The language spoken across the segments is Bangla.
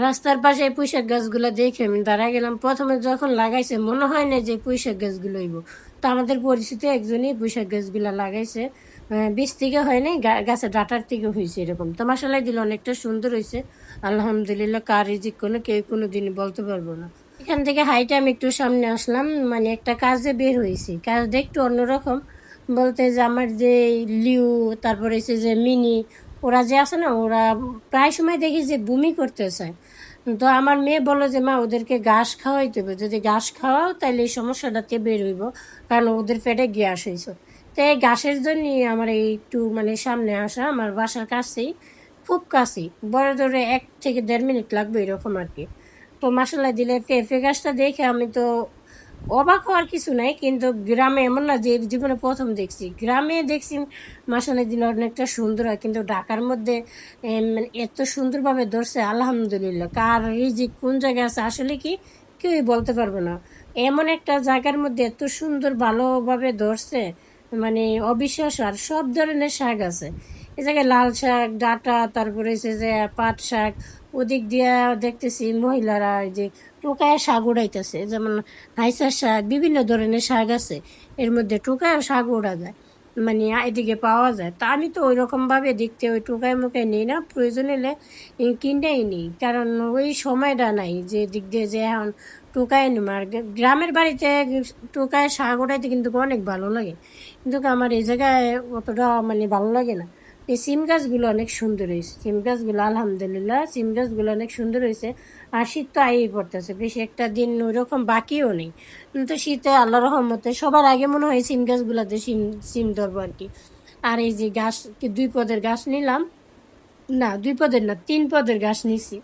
রাস্তার পাশে এই পুঁইশাক গাছগুলো দেখে আমি দাঁড়ায় গেলাম। প্রথমে যখন লাগাইছে, মনে হয় না যে পুঁইশাক গাছগুলো হইব। তো আমাদের পরিচিত একজনই পুঁইশাক গাছগুলো লাগাইছে। বীজ থেকে হয়নি নাই, গা- গাছের ডাটার থেকে হয়েছে এরকম। তো মশালাই দিলে অনেকটা সুন্দর হয়েছে আলহামদুলিল্লাহ, কার রিজিক কোনো কেউ কোনো দিনই বলতে পারব না। এখান থেকে হাইটে আমি একটু সামনে আসলাম। মানে একটা কাজে বের হয়েছি। কাজটা একটু অন্যরকম। বলতে যে আমার যে লিউ, তারপরে এসে যে মিনি, ওরা যে আছে না, ওরা প্রায় সময় দেখি যে বমি করতে চায় তো আমার মেয়ে বলে যে, মা, ওদেরকে ঘাস খাওয়াইতে হবে যদি ঘাস খাওয়াও তাহলে এই সমস্যাটাতে বের হইব, কারণ ওদের পেটে গ্যাস হয়েছে তো এই ঘাসের জন্যই আমার এই একটু মানে সামনে আসা, আমার বাসার কাছেই, খুব কাছেই। বড় ধরে এক থেকে দেড় মিনিট লাগবে এরকম আর কি। তো মশলা দিলে পেঁপে গাছটা দেখে আমি তো অবাক হওয়ার কিছু নাই, কিন্তু গ্রামে এমন না যে জীবনে প্রথম দেখছি। গ্রামে দেখছি মশলা দিলে অনেকটা সুন্দর হয়, কিন্তু ঢাকার মধ্যে এত সুন্দরভাবে ধরছে, আলহামদুলিল্লাহ। কার রিজিক কোন জায়গায় আছে, আসলে কি কেউই বলতে পারব না। এমন একটা জায়গার মধ্যে এত সুন্দর ভালোভাবে ধরছে মানে অবিশ্বাস আর সব ধরনের শাক আছে। এই জায়গায় লাল শাক, ডাটা, তারপরে হচ্ছে যে পাট শাক ওদিক দিয়া দেখতেছি মহিলারা যে টোকায় শাক উড়াইতেছে। যেমন হাইসার শাক, বিভিন্ন ধরনের শাক আছে। এর মধ্যে টোকায় শাক উড়া যায় মানে এদিকে পাওয়া যায়। তা আমি তো ওই রকমভাবে দেখতে ওই টোকায় মুখে নিই না, প্রয়োজন এই কিনেই নিই। কারণ ওই সময়টা নাই যে দিক দিয়ে যে এখন টোকায় নিম আর গ্রামের বাড়িতে টোকায় শাক উড়াইতে কিন্তু অনেক ভালো লাগে। কিন্তু আমার এই জায়গায় অতটা মানে ভালো লাগে না। এই সিম গাছগুলো অনেক সুন্দর হয়েছে। সিম গাছগুলো, আলহামদুলিল্লাহ, সিম গাছগুলো অনেক সুন্দর হয়েছে। আর শীত তো আইই পড়তেছে, বেশি একটা দিন ওইরকম বাকিও নেই। কিন্তু শীতে আল্লাহ রহমতে সবার আগে মনে হয় সিম গাছগুলোতে সিম সিম ধরবো আর কি। আর এই যে গাছ দুই পদের গাছ নিলাম? না, দুই পদের না, তিন পদের গাছ নিছি।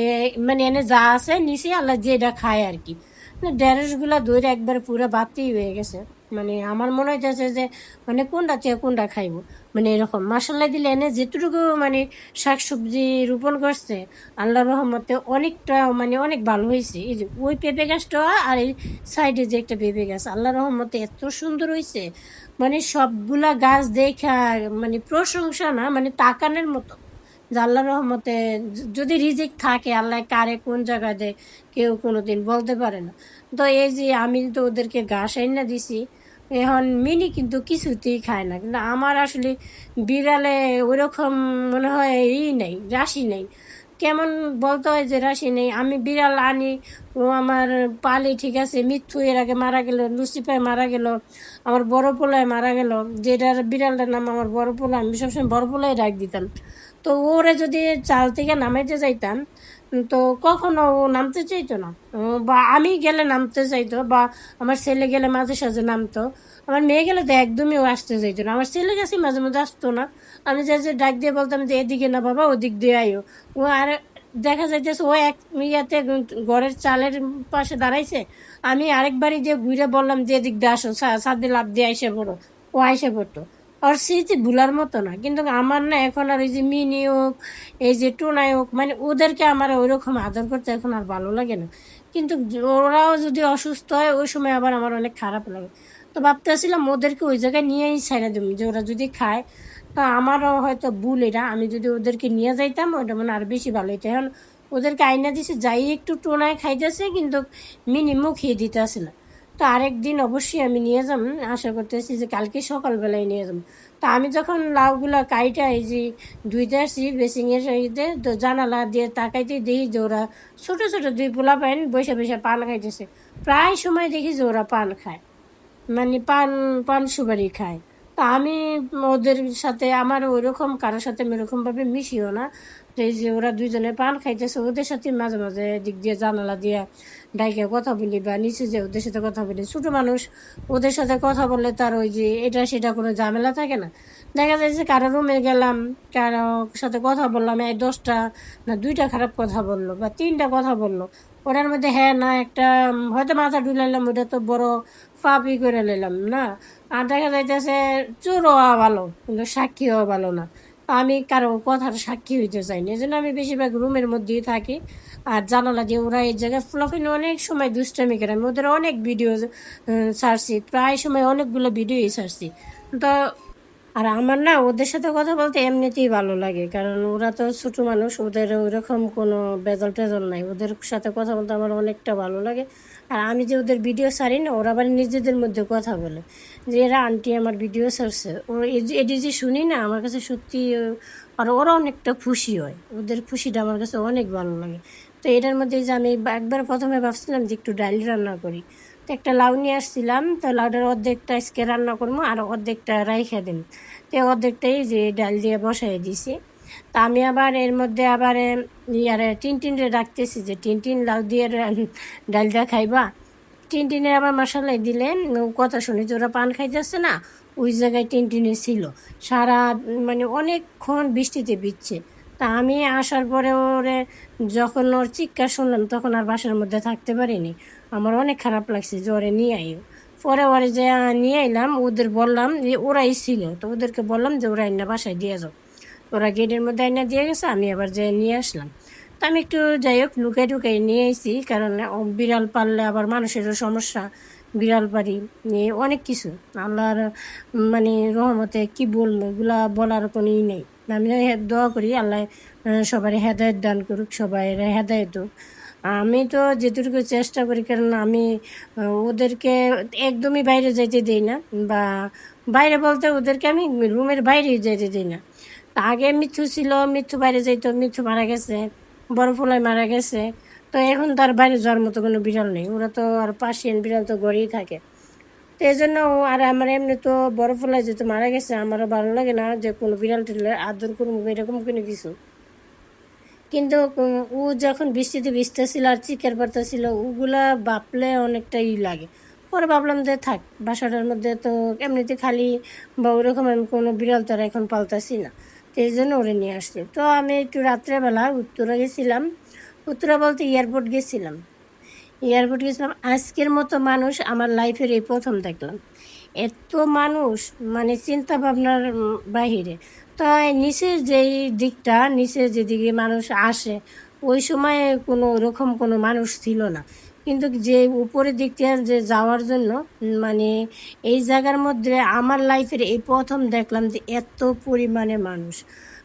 এ মানে এনে যা আছে নিছি, আল্লাহ যেটা খায় আর কি। মানে ঢেঁড়সগুলো দইরে একবার পুরো বাতি হয়ে গেছে। মানে আমার মনে হইতেছে যে মানে কোনটা চেয়ে কোনটা খাইবো? মানে এরকম মশলা দিলে এনে যেটুকু মানে শাকসবজি রোপণ করছে, আল্লাহ রহমতে অনেকটা মানে অনেক ভালো হয়েছে এই যে ওই পেঁপে গাছটা আর এই সাইডে যে একটা পেঁপে গাছ, আল্লাহ রহমতে এত সুন্দর হয়েছে মানে সবগুলা গাছ দেখা মানে প্রশংসা না মানে তাকানের মতো। যে আল্লাহ রহমতে যদি রিজিক থাকে, আল্লাহ কারে কোন জায়গায় দেয়, কেউ কোনোদিন বলতে পারে না। তো এই যে আমি তো ওদেরকে ঘাস আইনা দিছি এখন মিনি কিন্তু কিছুতেই খায় না। কিন্তু আমার আসলে বিড়ালে ওরকম মনে হয় ই নেই, রাশি নেই। কেমন বলতে হয় যে রাশি নেই। আমি বিড়াল আনি, ও আমার পালি ঠিক আছে, মৃত্যু এর আগে মারা গেল, লুসিফায় মারা গেল, আমার বড় পোলায় মারা গেল, যেটার বিড়ালটার নাম আমার বড় পোলা, আমি সবসময় বড় পোলায় ডাক দিতাম। তো ওরে যদি চাল থেকে নামাইতে যাইতাম তো কখনো ও নামতে চাইতো না। বা আমি গেলে নামতে চাইতো বা আমার ছেলে গেলে মাঝে সাঝে নামতো। আমার মেয়ে গেলে তো একদমই ও আসতে চাইতো না। আমার ছেলে গেছে মাঝে মাঝে আসতো না। আমি যে যে ডাক দিয়ে বলতাম যে, এদিকে না বাবা, ওদিক দিয়ে আইও ও আর দেখা যাইতেছে ও এক ইয়াতে ঘরের চালের পাশে দাঁড়াইছে। আমি আরেকবারই যে ঘুরে বললাম যে, এদিক দিয়ে আসো সাদে লাভ দিয়ে আইসে পড়ো। ও আইসে পড়তো। আর স্মৃতি ভুলার মতো না, কিন্তু আমার না এখন আর এই যে মিনি হোক, এই যে টোনাই হোক মানে ওদেরকে আমার ওইরকম আদর করতে এখন আর ভালো লাগে না। কিন্তু ওরাও যদি অসুস্থ হয়, ওই সময় আবার আমার অনেক খারাপ লাগে। তো ভাবতেছিলাম ওদেরকে ওই জায়গায় নিয়েই ছেড়ে দেবো, যে ওরা যদি খায়, তা আমারও হয়তো ভুল এটা। আমি যদি ওদেরকে নিয়ে যাইতাম, ওটা মানে আর বেশি ভালো হইতো। এখন ওদেরকে আইনা দিছে, যাই একটু টোনায় খাইতেছে, কিন্তু মিনি মুখিয়ে দিতেছে না। তো আরেক দিন অবশ্যই আমি নিয়ে যাব আশা করতেছি যে কালকে সকালবেলায় নিয়ে যাব তো আমি যখন লাউগুলো কাইটা এই যে ধুইতে আসি বেসিংয়ের সাইতে তো জানালা দিয়ে তাকাইতে দেখি যে ওরা ছোটো ছোটো দুই পোলা পাইন বসে বসে পান খাইতেছে। প্রায় সময় দেখি যে ওরা পান খায়। মানে পান পান সুপারি খায়। আমি ওদের সাথে আমার ওইরকম কারোর সাথে ওরকমভাবে মিশিও না। তো এই যে ওরা দুইজনে পান খাইতেছে, ওদের সাথে মাঝে মাঝে দিক দিয়ে জানালা দিয়ে ডাইকে কথা বলি বা নিচে যে ওদের সাথে কথা বলি। ছোটো মানুষ, ওদের সাথে কথা বললে তার ওই যে এটা সেটা কোনো ঝামেলা থাকে না। দেখা যায় যে কারও রুমে গেলাম, কারও সাথে কথা বললাম, এই দশটা না দুইটা খারাপ কথা বলল বা তিনটা কথা বলল। ওটার মধ্যে হ্যাঁ না একটা হয়তো মাথা ঢুলাইলাম, ওটা তো বড় ফাপি করে নিলাম, না? আর দেখা যাইতেছে চোর হওয়া ভালো, কিন্তু সাক্ষী হওয়া ভালো না। আমি কারও কথার সাক্ষী হইতে চাই না জন্য আমি বেশিরভাগ রুমের মধ্যেই থাকি। আর জানালা দিয়ে ওরা এই জায়গায় ফ্লফিন অনেক সময় দুষ্টামি করে। আমি ওদের অনেক ভিডিও ছাড়ছি, প্রায় সময় অনেকগুলো ভিডিওই ছাড়ছি। তো আর আমার না, ওদের সাথে কথা বলতে এমনিতেই ভালো লাগে। কারণ ওরা তো ছোট মানুষ, ওদের ওইরকম কোনো বেজল টেজল নাই। ওদের সাথে কথা বলতে আমার অনেকটা ভালো লাগে। আর আমি যে ওদের ভিডিও ছাড়ি না, ওরা আবার নিজেদের মধ্যে কথা বলে। যে এরা আন্টি আমার ভিডিও ছাড়ছে। ও এটি যে শুনি না, আমার কাছে সত্যি আর ওরা অনেকটা খুশি হয়। ওদের খুশিটা আমার কাছে অনেক ভালো লাগে। তো এটার মধ্যে যে আমি একবার প্রথমে ভাবছিলাম যে একটু ডাল রান্না করি। একটা লাউ নিয়ে আসছিলাম, তো লাউটার অর্ধেকটা আজকে রান্না করব আর অর্ধেকটা রাইখে দিন তো অর্ধেকটাই যে ডাল দিয়ে বসাই দিছি। তা আমি আবার এর মধ্যে আবার ইয়ারে টিন টিনরে রাখতেছি যে টিন টিন লাউ দিয়ে রা- ডাল দিয়ে খাইবা। টিন টিনের আবার মশালাই দিলেন কথা শুনি যে ওরা পান খাইতেছে না, ওই জায়গায় টিন টিনে ছিল। সারা মানে অনেকক্ষণ বৃষ্টিতে বিচ্ছে তা আমি আসার পরে ওরে যখন ওর চিৎকার শুনলাম, তখন আর বাসার মধ্যে থাকতে পারিনি। আমার অনেক খারাপ লাগছে যে ওরে নিয়ে আই পরে ওরে যে নিয়ে এলাম ওদের বললাম যে ওরাই ছিল। তো ওদেরকে বললাম যে ওরা আইনা বাসায় দিয়ে যাও। ওরা গেটের মধ্যে আইনা দিয়ে গেছে, আমি আবার যে নিয়ে আসলাম। তা আমি একটু যাই হোক লুকাই টুকাই নিয়ে এসেছি কারণ বিড়াল পাললে আবার মানুষেরও সমস্যা। বিড়াল পারি নিয়ে অনেক কিছু। আল্লাহর মানে রহমতে কি বলব, এগুলা বলার কোনো ই নেই। আমি দোয়া করি, আল্লাহ সবার হেদায়ত দান করুক সবাই হেদায়ত হোক। আমি তো যেটুকু চেষ্টা করি, কারণ আমি ওদেরকে একদমই বাইরে যাইতে দিই না, বা বাইরে বলতে ওদেরকে আমি রুমের বাইরে যেতে দিই না। আগে মিথ্যু ছিল মিথ্যু বাইরে যাইতো মিথ্যু মারা গেছে, বড় মারা গেছে। তো এখন তার বাইরে যাওয়ার মতো কোনো বিড়াল নেই, ওরা তো আর পাশিয়ান বিড়াল তো গড়েই থাকে। তো এই জন্য আর আমার এমনি তো বড় ফুলাই যেহেতু মারা গেছে, আমারও ভালো লাগে না যে কোনো বিড়াল টিড়াল আদর করব এরকম কোনো কিছু। কিন্তু ও যখন বৃষ্টিতে ভিজতেছিল আর চিকের ছিল, ওগুলা বাপলে অনেকটা ই লাগে। পরে ভাবলাম যে থাক, বাসাটার মধ্যে তো এমনিতে খালি বা ওরকম আমি কোনো বিড়াল তো এখন পালতাছি না। তো এই জন্য ওরে নিয়ে আসছি। তো আমি একটু রাত্রেবেলা উত্তরা গেছিলাম। উত্তরা বলতে এয়ারপোর্ট গেছিলাম। এয়ারপোর্ট গেছিলাম, আজকের মতো মানুষ আমার লাইফের এই প্রথম দেখলাম। এত মানুষ মানে চিন্তা ভাবনার বাহিরে। তো এই নিচের যেই দিকটা নিচের যেদিকে মানুষ আসে, ওই সময় কোনো ওরকম কোনো মানুষ ছিল না। কিন্তু যে উপরের দিকটা যে যাওয়ার জন্য মানে এই জায়গার মধ্যে আমার লাইফের এই প্রথম দেখলাম যে এত পরিমাণে মানুষ।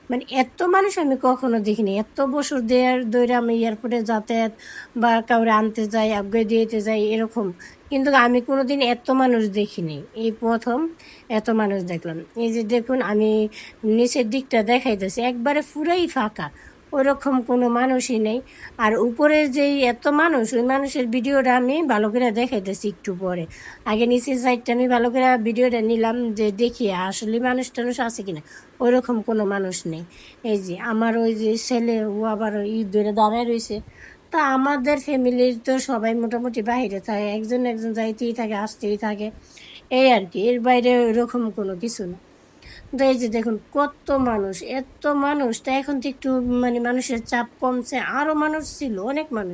মানে এত মানুষ আমি কখনো দেখিনি। এত বছর দেয়ার দৈরে আমি এয়ারপোর্টে যাতায়াত বা কাউরে আনতে যাই আগে দিতে যাই, এরকম। কিন্তু আমি কোনোদিন এত মানুষ দেখিনি। এই প্রথম এত মানুষ দেখলাম। এই যে দেখুন, আমি নিচের দিকটা দেখাইতেছি, একবারে পুরাই ফাঁকা। ওরকম কোনো মানুষই নেই। আর উপরের যেই এত মানুষ, ওই মানুষের ভিডিওটা আমি ভালো করে দেখাইতেছি একটু পরে। আগে নিচের সাইডটা আমি ভালো করে ভিডিওটা নিলাম যে দেখি আসলে মানুষ টানুষ আছে কিনা। ওইরকম কোনো মানুষ নেই। এই যে আমার ওই যে ছেলে, ও আবার ই ধরে দাঁড়ায় রয়েছে। তা আমাদের ফ্যামিলির তো সবাই মোটামুটি বাইরে থাকে একজন একজন যাইতেই থাকে, আসতেই থাকে। এই আর কি, এর বাইরে ওইরকম কোনো কিছু না। এই যে দেখুন, কত মানুষ, এত মানুষ, তা এখন তো একটু মানে মানুষের চাপ কমছে, আরও মানুষ ছিল, অনেক মানুষ।